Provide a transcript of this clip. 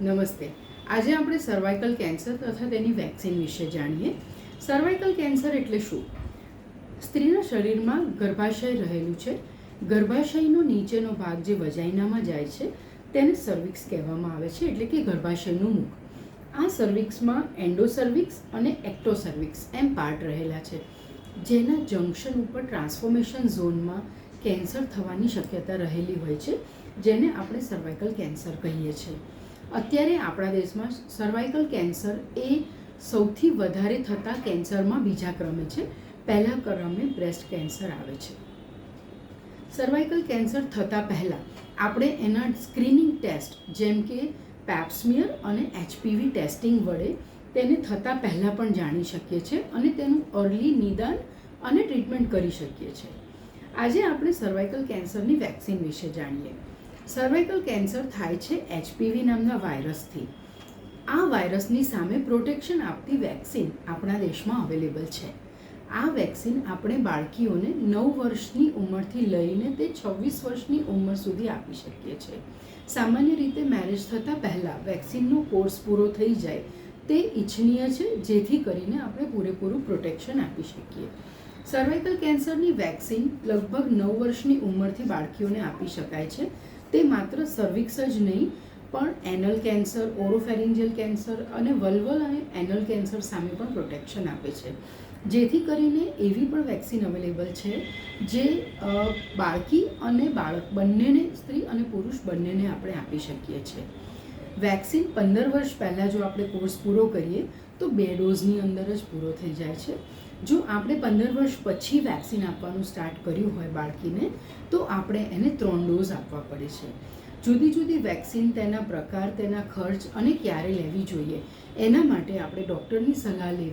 નમસ્તે. આજે આપણે સર્વાઇકલ કેન્સર તથા તેની વેક્સિન વિશે જાણીએ. સર્વાઇકલ કેન્સર એટલે શું? સ્ત્રીના શરીરમાં ગર્ભાશય રહેલું છે. ગર્ભાશયનો નીચેનો ભાગ જે વજાઇનામાં જાય છે, તેને સર્વિક્સ કહેવામાં આવે છે, એટલે કે ગર્ભાશયનું મુખ. આ સર્વિક્સમાં એન્ડોસર્વિક્સ અને એક્ટોસર્વિક્સ એમ પાર્ટ રહેલા છે, જેના જંક્શન ઉપર ટ્રાન્સફોર્મેશન ઝોનમાં કેન્સર થવાની શક્યતા રહેલી હોય છે, જેને આપણે સર્વાઇકલ કેન્સર કહીએ છીએ. અત્યારે આપણા દેશમાં સર્વાઇકલ કેન્સર એ સૌથી વધારે થતા કેન્સરમાં બીજા ક્રમે છે. પહેલા ક્રમે બ્રેસ્ટ કેન્સર આવે છે. સર્વાઇકલ કેન્સર થતાં પહેલાં આપણે એના સ્ક્રીનિંગ ટેસ્ટ જેમ કે પેપ્સમિયર અને એચપીવી ટેસ્ટિંગ વડે તેને થતાં પહેલાં પણ જાણી શકીએ છીએ અને તેનું અર્લી નિદાન અને ટ્રીટમેન્ટ કરી શકીએ છીએ. આજે આપણે સર્વાઇકલ કેન્સરની વેક્સિન વિશે જાણીએ. સર્વાઇકલ કેન્સર થાય છે એચપીવી નામના વાયરસથી આ વાયરસની સામે પ્રોટેક્શન આપતી વેક્સિન આપણા દેશમાં અવેલેબલ છે. આ વેક્સિન આપણે બાળકીઓને નવ વર્ષની ઉંમરથી લઈને તે છવ્વીસ વર્ષની ઉંમર સુધી આપી શકીએ છીએ. સામાન્ય રીતે મેરેજ થતાં પહેલાં વેક્સિનનો કોર્સ પૂરો થઈ જાય. તે ઇચ્છનીય છે, જેથી કરીને આપણે પૂરેપૂરું પ્રોટેક્શન આપી શકીએ. સર્વાઇકલ કેન્સરની વેક્સિન લગભગ નવ વર્ષની ઉંમરથી બાળકીઓને આપી શકાય છે. તે માત્ર સર્વિક્સ જ નહીં, પણ એનલ કેન્સર ઓરોફેરિન્જિયલ કેન્સર અને વલ્વલ અને એનલ કેન્સર સામે પણ પ્રોટેક્શન આપે છે. જેથી કરીને એવી પણ વેક્સિન અવેલેબલ છે જે બાળકી અને બાળક બંનેને, સ્ત્રી અને પુરુષ બંનેને આપણે આપી શકીએ છીએ. વેક્સિન પંદર વર્ષ પહેલાં જો આપણે કોર્સ પૂરો કરીએ, તો બે ડોઝની અંદર જ પૂરો થઈ જાય છે. જો આપણે પંદર વર્ષ પછી વેક્સિન આપવાનું સ્ટાર્ટ કર્યું હોય બાળકીને, તો આપણે એને ત્રણ ડોઝ આપવા પડે છે. જુદી જુદી વેક્સિન તેના પ્રકાર, તેના ખર્ચ અને ક્યારે લેવી જોઈએ, એના માટે આપણે ડૉક્ટરની સલાહ લેવી